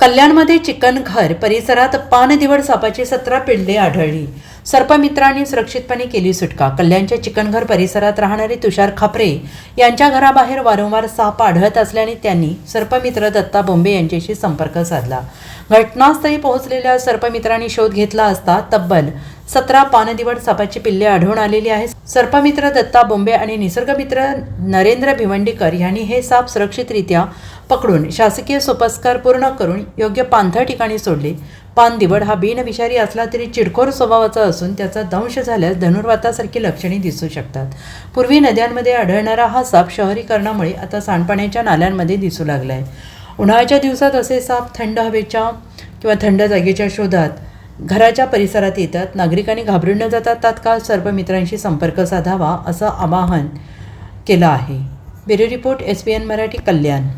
कल्याणमध्ये चिकन घर परिसरात पानदिवड सापाची सतरा पिल्ले आढळली. सर्पमित्रांनी सुरक्षितपणे केली सुटका. कल्याणच्या चिकनघर परिसरात राहणारे तुषार खापरे यांच्या घराबाहेर वारंवार साप आढळत असल्याने त्यांनी सर्पमित्र दत्ता बोंबे यांच्याशी संपर्क साधला. घटनास्थळी पोहोचलेल्या सर्पमित्रांनी शोध घेतला असता तब्बल सतरा पानदिवड सापाची पिल्ले आढळून आलेली आहे सर्पमित्र दत्ता बोंबे आणि निसर्गमित्र नरेंद्र भिवंडीकर यांनी हे साप सुरक्षितरित्या पकडून शासकीय सोपस्कार पूर्ण करून योग्य पांथळ ठिकाणी सोडले. पानदिवड हा बिनविषारी असला तरी चिडखोर स्वभावाचा असून त्याचा दंश झाल्यास धनुर्वातासारखी लक्षणे दिसू शकतात. पूर्वी नद्यांमध्ये आढळणारा हा साप शहरीकरणामुळे आता सांडपाण्याच्या नाल्यांमध्ये दिसू लागला आहे उन्हाळ्याच्या दिवसात असे साप थंड हवेच्या किंवा थंड जागेच्या शोधात घराच्या परिसरात येतात. नागरिकांनी घाबरून न जाता तात्काळ सर्पमित्रांशी संपर्क साधावा असं आवाहन केलं आहे. Bureau report S P N Marathi Kalyan.